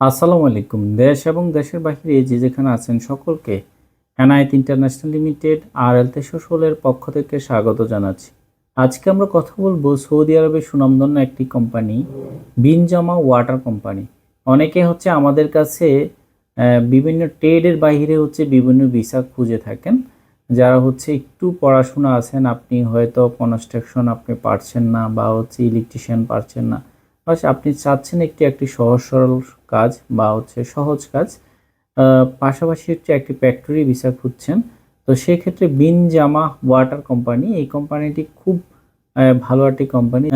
আসসালামু আলাইকুম। দেশ এবং দেশের বাহিরে যে যেখানে আছেন সকলকে এনআইট ইন্টারন্যাশনাল লিমিটেড আর এল তেসোলের পক্ষ থেকে স্বাগত জানাচ্ছি। আজকে আমরা কথা বলব সৌদি আরবের সুনামধন্য একটি কোম্পানি, বিনজামা ওয়াটার কোম্পানি। অনেকে হচ্ছে আমাদের কাছে বিভিন্ন ট্রেডের বাইরে হচ্ছে বিভিন্ন ভিসা খুঁজে থাকেন। যারা হচ্ছে একটু পড়াশোনা আছেন, আপনি হয়তো কনস্ট্রাকশন আপনি পারছেন না বা হচ্ছে ইলেকট্রিশিয়ান পারছেন না। বাস আপনি চাচ্ছেন একটি একটি সহজ, সরল কাজ বা হচ্ছে সহজ কাজ। পাশাপাশি হচ্ছে একটি ফ্যাক্টরি ভিসা খুঁজছেন। তো সেক্ষেত্রে বিন জামা ওয়াটার কোম্পানি এই কোম্পানিটি খুব ভালো একটি কোম্পানি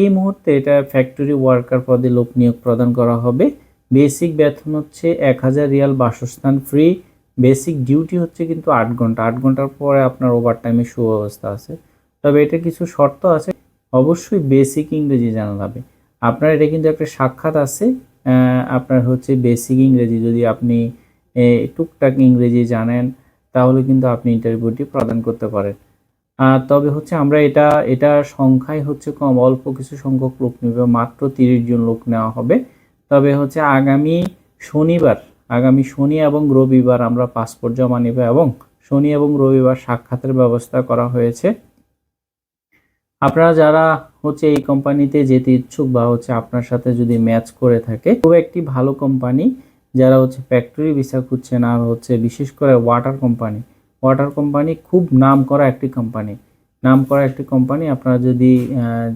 এই মুহূর্তে এটা ফ্যাক্টরি ওয়ার্কার পদে লোক নিয়োগ প্রদান করা হবে। বেসিক বেতন হচ্ছে এক হাজার রিয়াল বাসস্থান ফ্রি বেসিক ডিউটি হচ্ছে কিন্তু আট ঘণ্টা। আট ঘণ্টার পরে আপনার ওভার টাইমের সুব্যবস্থা আছে। তবে এটা কিছু শর্ত আছে। অবশ্যই বেসিক ইংরেজি জানা যাবে আপনার এটা কিন্তু একটা সাক্ষাৎ আছে আপনার হচ্ছে বেসিক ইংরেজি। যদি আপনি টুকটাক ইংরেজি জানেন, তাহলে কিন্তু আপনি ইন্টারভিউটি প্রদান করতে পারেন। তবে হচ্ছে আমরা এটা এটা সংখ্যায় হচ্ছে কম, অল্প কিছু সংখ্যক লোক নেবে, মাত্র তিরিশ জন লোক নেওয়া হবে। তবে হচ্ছে আগামী শনিবার, আগামী শনি এবং রবিবার আমরা পাসপোর্ট জমা নেব এবং শনি এবং রবিবার সাক্ষাতের ব্যবস্থা করা হয়েছে। আপনারা যারা হচ্ছে এই কোম্পানিতে যেতে ইচ্ছুক বা হচ্ছে আপনার সাথে যদি ম্যাচ করে থাকে, খুব একটি ভালো কোম্পানি যারা হচ্ছে ফ্যাক্টরি ভিসা খুঁজছেন আর হচ্ছে বিশেষ করে ওয়াটার কোম্পানি ওয়াটার কোম্পানি খুব নাম করা একটি কোম্পানি নাম করা একটি কোম্পানি আপনারা যদি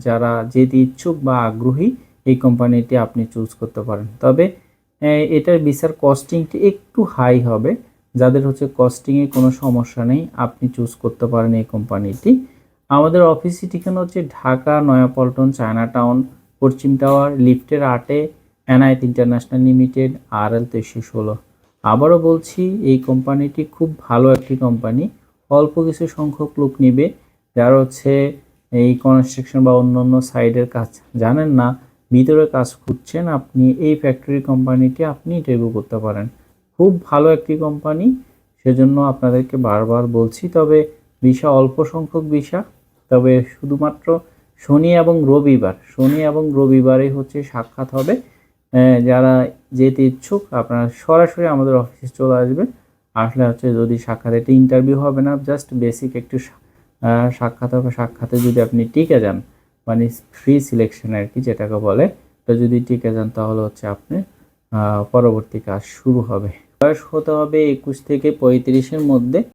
যারা যেতে ইচ্ছুক বা আগ্রহী, এই কোম্পানিটি আপনি চুজ করতে পারেন। তবে এটার ভিসার কস্টিংটি একটু হাই হবে। যাদের হচ্ছে কস্টিংয়ে কোনো সমস্যা নেই, আপনি চুজ করতে পারেন এই কোম্পানিটি আমাদের অফিসের ঠিকানা হচ্ছে ঢাকা, নয়াপল্টন চায়না টাউন পশ্চিম টাওয়ার, লিফটের আটে, এনআইট ইন্টারন্যাশনাল লিমিটেড আর এল তেইশশো ষোলো। আবারও বলছি, এই কোম্পানিটি খুব ভালো একটি কোম্পানি। অল্প কিছু সংখ্যক লোক নিবে, যারা হচ্ছে এই কনস্ট্রাকশন বা অন্য অন্য সাইডের কাজ জানেন না, ভিতরে কাজ খুঁজছেন, আপনি এই ফ্যাক্টরি কোম্পানিটি আপনি ইন্টারভিউ করতে পারেন। খুব ভালো একটি কোম্পানি, সেজন্য আপনাদেরকে বারবার বলছি, তবে ভিসা অল্প সংখ্যক ভিসা তবে শুধুমাত্র শনি এবং রবিবার, শনি এবং রবিবারে হচ্ছে সাক্ষাৎ হবে। যারা যেতে ইচ্ছুক, আপনারা সরাসরি আমাদের অফিসে চলে আসবেন। আসলে হচ্ছে যদি সাক্ষাৎ, এটা ইন্টারভিউ হবে না জাস্ট বেসিক একটু সাক্ষাৎ হবে। সাক্ষাতে যদি আপনি টিকে যান মানে ফ্রি সিলেকশন আর কি যেটাকে বলে, তো যদি টিকে যান তাহলে হচ্ছে আপনি পরবর্তী কাজ শুরু হবে। বয়স হতে হবে একুশ থেকে পঁয়ত্রিশের মধ্যে।